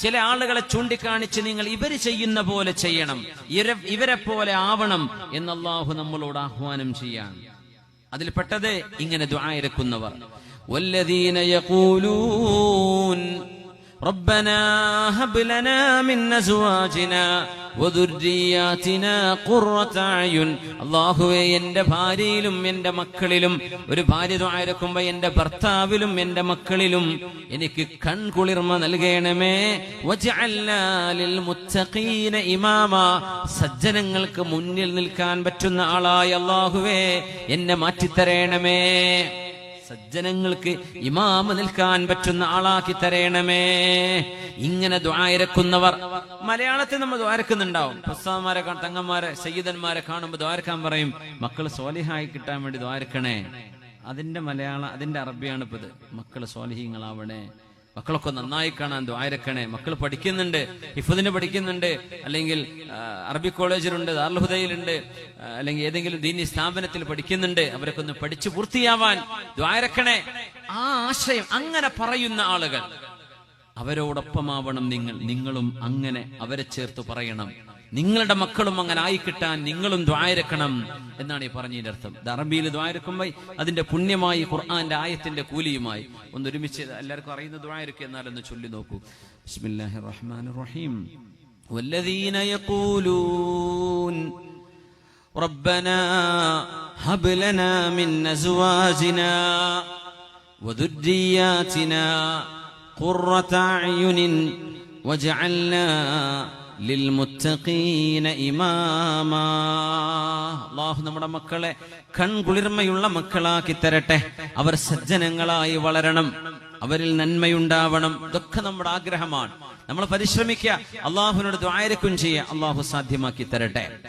ചില ആളുകളെ ചൂണ്ടിക്കാണിച്ച് നിങ്ങൾ ഇവര് ചെയ്യുന്ന പോലെ ചെയ്യണം ഇവരെ- ഇവരെ പോലെ ആവണം എന്ന് അള്ളാഹു നമ്മളോട് ആഹ്വാനം ചെയ്യാൻ അതിൽപ്പെട്ടത് ഇങ്ങനെ ദ്വായരക്കുന്നവർ والذين يقولون ربنا هب لنا من ازواجنا وذرياتنا قرة اعين അള്ളാഹുവേ എന്റെ ഭാര്യയിലും എന്റെ മക്കളിലും ഒരു ഭാര്യ ദ്വാരക്കുമ്പോ എന്റെ ഭർത്താവിലും എന്റെ മക്കളിലും എനിക്ക് കൺകുളിർമ നൽകണമേ വജഅൽനാ ലിൽമുത്തഖീന ഇമാമ സജ്ജനങ്ങൾക്ക് മുന്നിൽ നിൽക്കാൻ പറ്റുന്ന ആളായ അള്ളാഹുവേ എന്നെ മാറ്റിത്തരേണമേ സജ്ജനങ്ങൾക്ക് ഇമാമ നിൽക്കാൻ പറ്റുന്ന ആളാക്കി തരയണമേ ഇങ്ങനെ ദ്വാരക്കുന്നവർ മലയാളത്തിൽ നമ്മൾ ദ്വാരക്കുന്നുണ്ടാവും പുസ്തകന്മാരെ തങ്ങന്മാരെ സയ്യിദന്മാരെ കാണുമ്പോൾ ദ്വാരക്കാൻ പറയും മക്കൾ സോലിഹായി കിട്ടാൻ വേണ്ടി ദ്വാരക്കണേ അതിന്റെ മലയാളം അതിന്റെ അറബിയാണ് ഇപ്പത്. മക്കൾ സോലിഹീങ്ങളാവണേ. മക്കളൊക്കെ നന്നായി കാണാൻ ദ്വാരക്കണേ മക്കൾ പഠിക്കുന്നുണ്ട് ഇഫുദിന് പഠിക്കുന്നുണ്ട് അല്ലെങ്കിൽ അറബി കോളേജിലുണ്ട് ദാർൽഹുദയിലുണ്ട് ആ, അല്ലെങ്കിൽ ഏതെങ്കിലും ദീനി സ്ഥാപനത്തിൽ പഠിക്കുന്നുണ്ട് അവരൊക്കെ ഒന്ന് പഠിച്ചു പൂർത്തിയാവാൻ ദ്വാരക്കണേ ആ ആശയം അങ്ങനെ പറയുന്ന ആളുകൾ അവരോടൊപ്പമാവണം നിങ്ങൾ നിങ്ങളും അങ്ങനെ അവരെ ചേർത്ത് പറയണം. നിങ്ങളുടെ മക്കളും അങ്ങനെ ആയിക്കിട്ടാൻ നിങ്ങളും ദ്വായരക്കണം എന്നാണ് ഈ പറഞ്ഞതിന്റെ അർത്ഥം ഇത് അറബിയിൽ ദ്വായരക്കുമ്പോ അതിന്റെ പുണ്യമായി ഖുർആന്റെ ആയത്തിന്റെ കൂലിയുമായി ഒന്ന് ഒരുമിച്ച് എല്ലാവർക്കും അറിയുന്ന ദ്വായരക്ക് എന്നാലൊന്ന് ചൊല്ലി നോക്കൂ ബിസ്മില്ലാഹിർ റഹ്മാനിർ റഹീം والذين يقولون ربنا هب لنا من ازواجنا وذرياتنا قرة أعين وجعلنا ലിൽമുത്തഖീന ഇമാമാ. അള്ളാഹു നമ്മുടെ മക്കളെ കൺകുളിർമയുള്ള മക്കളാക്കി തരട്ടെ. അവർ സജ്ജനങ്ങളായി വളരണം. അവരിൽ നന്മയുണ്ടാവണം. ഇതൊക്കെ നമ്മുടെ ആഗ്രഹമാണ്. നമ്മൾ പരിശ്രമിക്കുക. അള്ളാഹുവിനോട് ദ്വാരക്കും ചെയ്യുക. അള്ളാഹു സാധ്യമാക്കി തരട്ടെ.